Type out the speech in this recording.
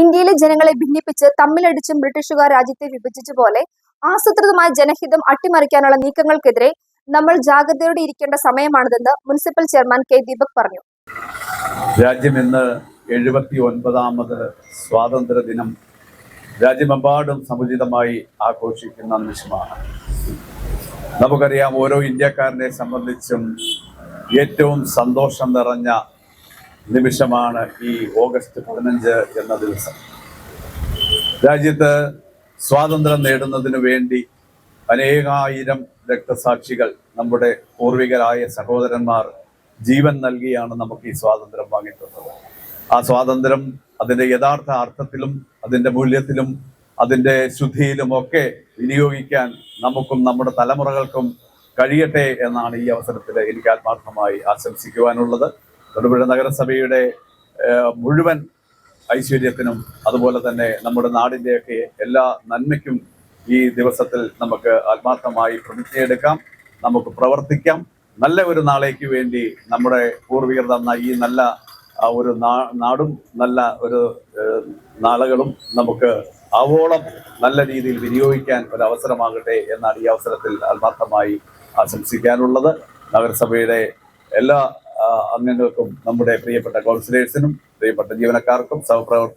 ഇന്ത്യയിലെ ജനങ്ങളെ ഭിന്നിപ്പിച്ച് തമ്മിലടിച്ചും ബ്രിട്ടീഷുകാർ രാജ്യത്തെ വിഭജിച്ച പോലെ ആസൂത്രിതമായ ജനഹിതം അട്ടിമറിക്കാനുള്ള നീക്കങ്ങൾക്കെതിരെ നമ്മൾ ജാഗ്രതയോടെ ഇരിക്കേണ്ട സമയമാണിതെന്ന് മുനിസിപ്പൽ ചെയർമാൻ കെ ദീപക് പറഞ്ഞു. രാജ്യം ഇന്ന് എഴുപത്തി ഒൻപതാമത് സ്വാതന്ത്ര്യ ദിനം രാജ്യമെമ്പാടും സമുചിതമായി ആഘോഷിക്കുന്ന നിമിഷമാണ്. നമുക്കറിയാം ഓരോ ഇന്ത്യക്കാരനെ സംബന്ധിച്ചും ഏറ്റവും സന്തോഷം നിറഞ്ഞ നിമിഷമാണ് ഈ ഓഗസ്റ്റ് പതിനഞ്ച് എന്ന ദിവസം. രാജ്യത്ത് സ്വാതന്ത്ര്യം നേടുന്നതിനു വേണ്ടി അനേകായിരം രക്തസാക്ഷികൾ നമ്മുടെ പൂർവികരായ സഹോദരന്മാർ ജീവൻ നൽകിയാണ് നമുക്ക് ഈ സ്വാതന്ത്ര്യം വാങ്ങിത്തന്നത്. ആ സ്വാതന്ത്ര്യം അതിന്റെ യഥാർത്ഥ അർത്ഥത്തിലും അതിന്റെ മൂല്യത്തിലും അതിന്റെ ശുദ്ധിയിലും ഒക്കെ വിനിയോഗിക്കാൻ നമുക്കും നമ്മുടെ തലമുറകൾക്കും കഴിയട്ടെ എന്നാണ് ഈ അവസരത്തിൽ എനിക്ക് ആത്മാർത്ഥമായി ആശംസിക്കുവാനുള്ളത്. തൊടുപുഴ നഗരസഭയുടെ മുഴുവൻ ഐശ്വര്യത്തിനും അതുപോലെ തന്നെ നമ്മുടെ നാടിന്റെയൊക്കെ എല്ലാ നന്മയ്ക്കും ഈ ദിവസത്തിൽ നമുക്ക് ആത്മാർത്ഥമായി പ്രതിജ്ഞയെടുക്കാം. നമുക്ക് പ്രവർത്തിക്കാം. നല്ല ഒരു നാളേക്ക് വേണ്ടി നമ്മുടെ പൂർവികർ തന്ന ഈ നല്ല ഒരു നാടും നല്ല ഒരു നാളുകളും നമുക്ക് ആവോളം നല്ല രീതിയിൽ വിനിയോഗിക്കാൻ ഒരു അവസരമാകട്ടെ എന്നാണ് ഈ അവസരത്തിൽ ആത്മാർത്ഥമായി ആശംസിക്കാനുള്ളത്. നഗരസഭയുടെ എല്ലാ അംഗങ്ങൾക്കും നമ്മുടെ പ്രിയപ്പെട്ട കൗൺസിലേഴ്സിനും പ്രിയപ്പെട്ട ജീവനക്കാർക്കും സഹപ്രവർത്തകർക്കും